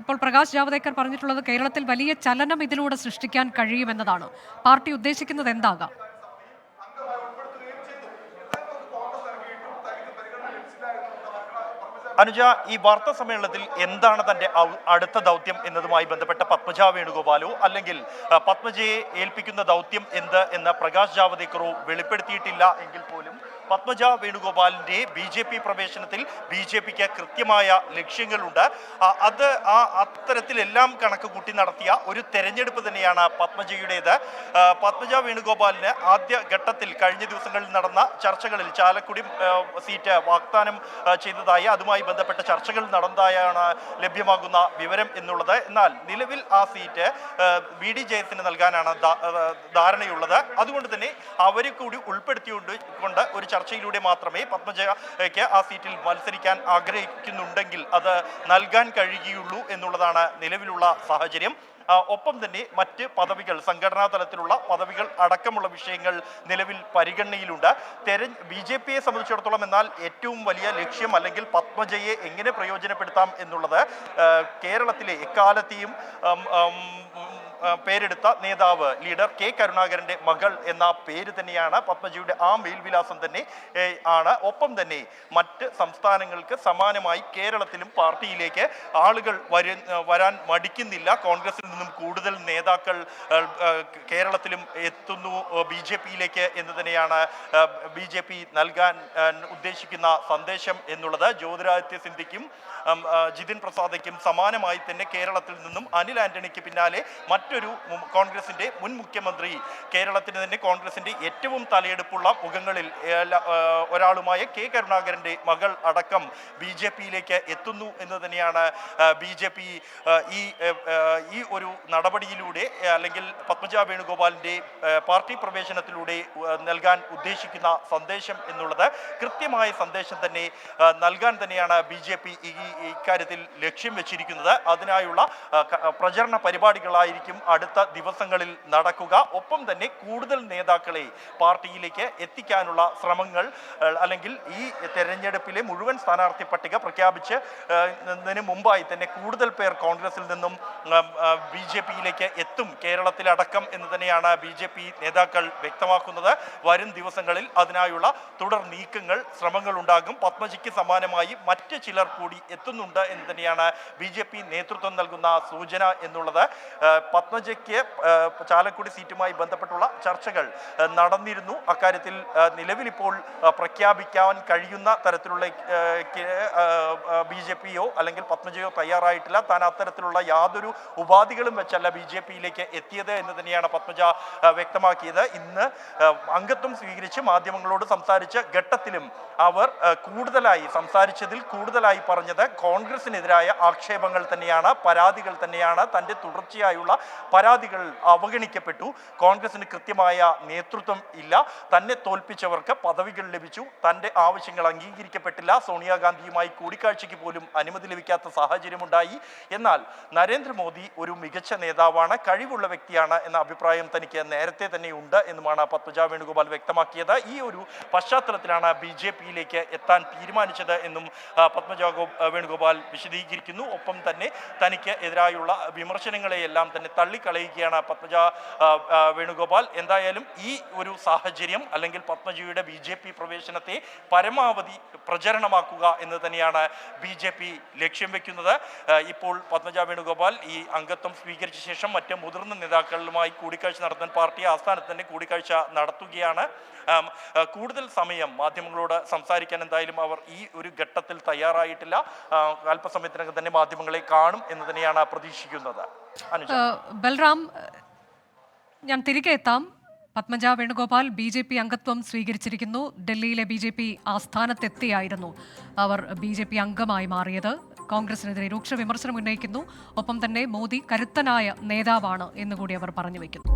ഇപ്പോൾ പ്രകാശ് ജാവദേക്കർ പറഞ്ഞിട്ടുള്ളത് കേരളത്തിൽ വലിയ ചലനം ഇതിലൂടെ സൃഷ്ടിക്കാൻ കഴിയുമെന്നതാണ്. പാർട്ടി ഉദ്ദേശിക്കുന്നത് എന്താകാം? അനുജ ഈ വാർത്താ സമ്മേളനത്തിൽ എന്താണ് തന്റെ അടുത്ത ദൗത്യം എന്നതുമായി ബന്ധപ്പെട്ട പത്മജ വേണുഗോപാലോ അല്ലെങ്കിൽ പത്മജയെ ഏൽപ്പിക്കുന്ന ദൗത്യം എന്ത് എന്ന് പ്രകാശ് ജാവദേക്കറോ വെളിപ്പെടുത്തിയിട്ടില്ല എങ്കിൽ പോലും പത്മജ വേണുഗോപാലിന്റെ ബി ജെ പി പ്രവേശനത്തിൽ ബി ജെ പിക്ക് കൃത്യമായ ലക്ഷ്യങ്ങളുണ്ട്. അത് ആ അത്തരത്തിലെല്ലാം കണക്ക് കൂട്ടി നടത്തിയ ഒരു തെരഞ്ഞെടുപ്പ് തന്നെയാണ് പത്മജയുടേത്. പത്മജ വേണുഗോപാലിന് ആദ്യ ഘട്ടത്തിൽ കഴിഞ്ഞ ദിവസങ്ങളിൽ നടന്ന ചർച്ചകളിൽ ചാലക്കുടി സീറ്റ് വാഗ്ദാനം ചെയ്തതായി അതുമായി ബന്ധപ്പെട്ട ചർച്ചകൾ നടന്നതായാണ് ലഭ്യമാകുന്ന വിവരം എന്നുള്ളത്. എന്നാൽ നിലവിൽ ആ സീറ്റ് ബി ഡി ജയസിന് നൽകാനാണ് ധാരണയുള്ളത്. അതുകൊണ്ട് തന്നെ അവരെ കൂടി ഉൾപ്പെടുത്തിക്കൊണ്ട് കൊണ്ട് ഒരു ചർച്ചയിലൂടെ മാത്രമേ പത്മജയ്ക്ക് ആ സീറ്റിൽ മത്സരിക്കാൻ ആഗ്രഹിക്കുന്നുണ്ടെങ്കിൽ അത് നൽകാൻ കഴിയുകയുള്ളൂ എന്നുള്ളതാണ് നിലവിലുള്ള സാഹചര്യം. ഒപ്പം തന്നെ മറ്റ് പദവികൾ സംഘടനാ തലത്തിലുള്ള പദവികൾ അടക്കമുള്ള വിഷയങ്ങൾ നിലവിൽ പരിഗണനയിലുണ്ട്. തെരഞ്ഞ് ബി ജെ പിയെ സംബന്ധിച്ചിടത്തോളം എന്നാൽ ഏറ്റവും വലിയ ലക്ഷ്യം അല്ലെങ്കിൽ പത്മജയെ എങ്ങനെ പ്രയോജനപ്പെടുത്താം എന്നുള്ളത് കേരളത്തിലെ എക്കാലത്തെയും പേരെടുത്ത നേതാവ് ലീഡർ കെ കരുണാകരന്റെ മകൾ എന്ന പേര് തന്നെയാണ് പത്മജിയുടെ ആ മേൽവിലാസം തന്നെ ആണ്. ഒപ്പം തന്നെ മറ്റ് സംസ്ഥാനങ്ങൾക്ക് സമാനമായി കേരളത്തിലും പാർട്ടിയിലേക്ക് ആളുകൾ വരു വരാൻ മടിക്കുന്നില്ല. കോൺഗ്രസിൽ നിന്നും കൂടുതൽ നേതാക്കൾ കേരളത്തിലും എത്തുന്നു ബി ജെ പിയിലേക്ക് എന്ന് തന്നെയാണ് ബി ജെ പി നൽകാൻ ഉദ്ദേശിക്കുന്ന സന്ദേശം എന്നുള്ളത്. ജ്യോതിരാദിത്യ ആ, ജിതിൻ പ്രസാദയ്ക്കും സമാനമായി തന്നെ കേരളത്തിൽ നിന്നും അനിൽ ആന്റണിക്ക് പിന്നാലെ മറ്റൊരു കോൺഗ്രസിന്റെ മുൻ മുഖ്യമന്ത്രി കേരളത്തിന് തന്നെ കോൺഗ്രസിന്റെ ഏറ്റവും തലയെടുപ്പുള്ള മുഖങ്ങളിൽ ഒരാളുമായ കെ കരുണാകരന്റെ മകൾ അടക്കം ബി ജെ പിയിലേക്ക് എത്തുന്നു എന്ന് തന്നെയാണ് ബി ജെ പി ഈ ഈ ഒരു നടപടിയിലൂടെ അല്ലെങ്കിൽ പത്മജ വേണുഗോപാലിന്റെ പാർട്ടി പ്രവേശനത്തിലൂടെ നൽകാൻ ഉദ്ദേശിക്കുന്ന സന്ദേശം എന്നുള്ളത് കൃത്യമായ സന്ദേശം തന്നെ നൽകാൻ തന്നെയാണ് ബി ജെ പി ഇക്കാര്യത്തിൽ ലക്ഷ്യം വെച്ചിരിക്കുന്നത്. അതിനായുള്ള പ്രചരണ പരിപാടികളായിരിക്കും അടുത്ത ദിവസങ്ങളിൽ നടക്കുക. ഒപ്പം തന്നെ കൂടുതൽ നേതാക്കളെ പാർട്ടിയിലേക്ക് എത്തിക്കാനുള്ള ശ്രമങ്ങൾ അല്ലെങ്കിൽ ഈ തെരഞ്ഞെടുപ്പിലെ മുഴുവൻ സ്ഥാനാർത്ഥി പട്ടിക പ്രഖ്യാപിച്ച് മുമ്പായി തന്നെ കൂടുതൽ പേർ കോൺഗ്രസിൽ നിന്നും ബി ജെ പിയിലേക്ക് എത്തും. കേരളത്തിലടക്കം എന്ന് തന്നെയാണ് ബി ജെ പി നേതാക്കൾ വ്യക്തമാക്കുന്നത്. വരും ദിവസങ്ങളിൽ അതിനായുള്ള തുടർ നീക്കങ്ങൾ ശ്രമങ്ങൾ ഉണ്ടാകും. പത്മജിക്ക് സമാനമായി മറ്റ് ചിലർ കൂടി എത്തുന്നുണ്ട് എന്ന് തന്നെയാണ് ബി നേതൃത്വം നൽകുന്ന സൂചന എന്നുള്ളത്. ആ, പത്മജയ്ക്ക് ആ, ചാലക്കുടി സീറ്റുമായി ബന്ധപ്പെട്ടുള്ള ചർച്ചകൾ നടന്നിരുന്നു. അക്കാര്യത്തിൽ ആ, നിലവിലിപ്പോൾ ആ, പ്രഖ്യാപിക്കാൻ കഴിയുന്ന തരത്തിലുള്ള ബി ജെ പിയോ അല്ലെങ്കിൽ പത്മജയോ തയ്യാറായിട്ടില്ല. താൻ അത്തരത്തിലുള്ള യാതൊരു ഉപാധികളും വെച്ചല്ല ബി ജെ പിയിലേക്ക് എത്തിയത് എന്ന് തന്നെയാണ് പത്മജ വ്യക്തമാക്കിയത്. ഇന്ന് അംഗത്വം സ്വീകരിച്ച് മാധ്യമങ്ങളോട് സംസാരിച്ച ഘട്ടത്തിലും അവർ കൂടുതലായി സംസാരിച്ചതിൽ കൂടുതലായി പറഞ്ഞത് കോൺഗ്രസിനെതിരായ ആക്ഷേപങ്ങൾ തന്നെയാണ് പരാതികൾ തന്നെയാണ്. തന്റെ തുടർച്ചയായുള്ള പരാതികൾ അവഗണിക്കപ്പെട്ടു. കോൺഗ്രസിന് കൃത്യമായ നേതൃത്വം ഇല്ല. തന്നെ തോൽപ്പിച്ചവർക്ക് പദവികൾ ലഭിച്ചു. തന്റെ ആവശ്യങ്ങൾ അംഗീകരിക്കപ്പെട്ടില്ല. സോണിയാഗാന്ധിയുമായി കൂടിക്കാഴ്ചയ്ക്ക് പോലും അനുമതി ലഭിക്കാത്ത സാഹചര്യമുണ്ടായി. എന്നാൽ നരേന്ദ്രമോദി ഒരു മികച്ച നേതാവാണ് കഴിവുള്ള വ്യക്തിയാണ് എന്ന അഭിപ്രായം തനിക്ക് നേരത്തെ തന്നെ ഉണ്ട് എന്നുമാണ് പത്മജ വേണുഗോപാൽ വ്യക്തമാക്കിയത്. ഈ ഒരു പശ്ചാത്തലത്തിലാണ് ബി ജെ പിയിലേക്ക് എത്താൻ തീരുമാനിച്ചത് എന്നും പത്മജ വേണുഗോപാൽ വിശദീകരിക്കുന്നു. ഒപ്പം തന്നെ തനിക്ക് എതിരായുള്ള വിമർശനങ്ങളെയെല്ലാം തന്നെ തള്ളിക്കളയുകയാണ് പത്മജ വേണുഗോപാൽ. എന്തായാലും ഈ ഒരു സാഹചര്യം അല്ലെങ്കിൽ പത്മജിയുടെ ബി ജെ പി പ്രവേശനത്തെ പരമാവധി പ്രചരണമാക്കുക എന്ന് തന്നെയാണ് ബി ജെ പി ലക്ഷ്യം വെക്കുന്നത്. ഇപ്പോൾ പത്മജ വേണുഗോപാൽ ഈ അംഗത്വം സ്വീകരിച്ച ശേഷം മറ്റ് മുതിർന്ന നേതാക്കളുമായി കൂടിക്കാഴ്ച നടത്താൻ പാർട്ടി ആസ്ഥാനത്ത് തന്നെ കൂടിക്കാഴ്ച നടത്തുകയാണ്. കൂടുതൽ സമയം മാധ്യമങ്ങളോട് സംസാരിക്കാൻ എന്തായാലും അവർ ഈ ഒരു ഘട്ടത്തിൽ തയ്യാറായിട്ടില്ല. അല്പസമയത്തിനകം തന്നെ മാധ്യമങ്ങളെ കാണും എന്ന് തന്നെയാണ് പ്രതീക്ഷിക്കുന്നത്. ബൽറാം ഞാൻ തിരികെ എത്താം. Padmaja Venugopal B J P അംഗത്വം സ്വീകരിച്ചിരിക്കുന്നു. ഡൽഹിയിലെ ബി ജെ പി ആസ്ഥാനത്തെത്തിയായിരുന്നു അവർ ബി ജെ പി അംഗമായി മാറിയത്. കോൺഗ്രസിനെതിരെ രൂക്ഷ വിമർശനം ഉന്നയിക്കുന്നു. ഒപ്പം തന്നെ മോദി കരുത്തനായ നേതാവാണ് എന്നുകൂടി അവർ പറഞ്ഞു വയ്ക്കുന്നു.